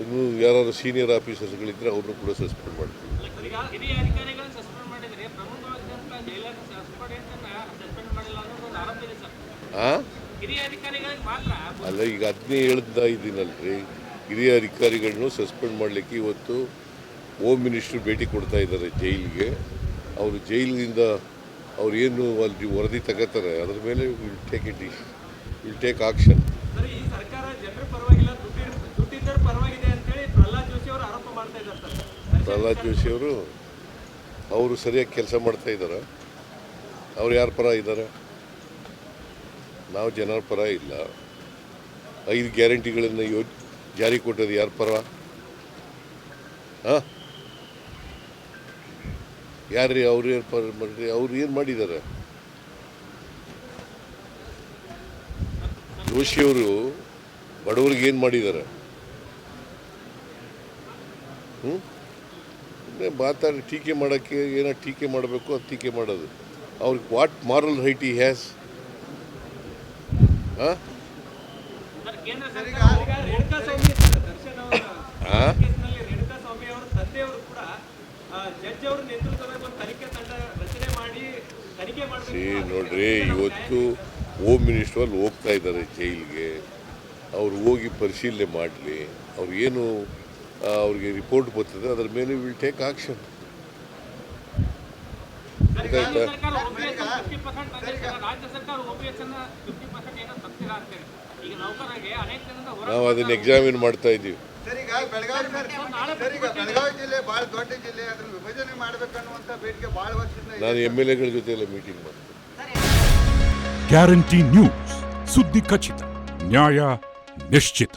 ಇನ್ನು ಯಾರು ಸೀನಿಯರ್ ಆಫೀಸರ್ಸ್ಗಳಿದ್ದರೆ ಅವ್ರನ್ನೂ ಕೂಡ ಸಸ್ಪೆಂಡ್ ಮಾಡ್ತೀವಿ. ಅಲ್ಲ ಈಗ ಅದನ್ನೇ ಹೇಳ್ತಾ ಇದ್ದೀನಲ್ರಿ ಹಿರಿಯ ಅಧಿಕಾರಿಗಳನ್ನು ಸಸ್ಪೆಂಡ್ ಮಾಡಲಿಕ್ಕೆ ಇವತ್ತು ಹೋಮ್ ಮಿನಿಸ್ಟ್ರು ಭೇಟಿ ಕೊಡ್ತಾ ಇದ್ದಾರೆ ಜೈಲಿಗೆ. ಅವರು ಜೈಲಿನಿಂದ ಅವ್ರು ಏನು ಅಲ್ಲಿ ವರದಿ ತಗೋತಾರೆ ಅದ್ರ ಮೇಲೆ will take it will take action Prahlad Joshi ಅವರು ಅವರು ಸರಿಯಾಗಿ ಕೆಲಸ ಮಾಡ್ತಾ ಇದ್ದಾರೆ. ಅವ್ರು ಯಾರ ಪರ ಇದ್ದಾರೆ? ನಾವು ಜನರ ಪರ ಇಲ್ಲ. ಐದು ಗ್ಯಾರಂಟಿಗಳನ್ನು ಯೋ, ಜಾರಿ ಕೊಟ್ಟದ್ದು ಯಾರ ಪರ? ಹಾಂ? ಯಾರ್ರಿ ಅವ್ರು ಏನು ಪರ ಮಾಡ್ರಿ ಅವ್ರು ಏನು ಮಾಡಿದ್ದಾರೆ? ಜೋಶಿಯವರು ಬಡವ್ರಿಗೆ ಏನು ಮಾಡಿದ್ದಾರೆ? ಹ್ಞೂ ಮಾತಾಡಿ ಟೀಕೆ ಮಾಡೋಕ್ಕೆ ಏನೋ ಟೀಕೆ ಮಾಡಬೇಕು ಅದು ಟೀಕೆ ಮಾಡೋದು. ಅವ್ರಿಗೆ what moral right he has ಹಾಂ ನೋಡ್ರಿ ಇವತ್ತು ಹೋಮ್ ಮಿನಿಸ್ಟರ್ ಅಲ್ಲಿ ಹೋಗ್ತಾ ಇದ್ದಾರೆ ಜೈಲಿಗೆ. ಅವ್ರು ಹೋಗಿ ಪರಿಶೀಲನೆ ಮಾಡಲಿ. ಅವ್ರು ಏನು ಆ, ಅವ್ರಿಗೆ ರಿಪೋರ್ಟ್ ಬರ್ತದೆ. ಅದರ ಮೇಲೆ ವಿಲ್ ಟೇಕ್ ಆಕ್ಷನ್ ಗೊತ್ತಾಯ್ತಾ ಸರ್ಕಾರ OPS 50% ತಂದಿದೆ ರಾಜ್ಯ ಸರ್ಕಾರ ಓಪಿಎಸ್ ಅನ್ನ ಫಿಫ್ಟಿ ಪರ್ಸೆಂಟ್ ಏನೋ ತಪ್ಪಿಲ್ಲ ಅಂತೇಳಿ ಈಗ ನೌಕರರಿಗೆ ಅನೇಕ ದಿನದಿಂದ ಹೋರಾಟ ನಾವು ಅದನ್ನ ಎಕ್ಸಾಮಿನ್ ಮಾಡ್ತಾ ಇದ್ದೀವಿ. ಸರ್ ಈಗ ಬೆಳಗಾವಿ ಸರ್. ಸರ್ ಈಗ ಬೆಳಗಾವಿ ಜಿಲ್ಲೆ ಭಾಳ ದೊಡ್ಡ ಜಿಲ್ಲೆ. ಅದನ್ನ ವಿಭಜನೆ ಮಾಡ್ಬೇಕನ್ನುವಂತ ಬೇಡಿಕೆ ಭಾಳ ವರ್ಷದಿಂದ ಇದೆ. ನಾನು ಎಂ ಎಲ್ ಎಗಳ ಜೊತೆ ಎಲ್ಲ ಮೀಟಿಂಗ್ ಮಾಡ್ತೀನಿ. ಗ್ಯಾರಂಟಿ ನ್ಯೂಸ್ ಸುದ್ದಿ ಖಚಿತ. ನ್ಯಾಯ ನಿಶ್ಚಿತ.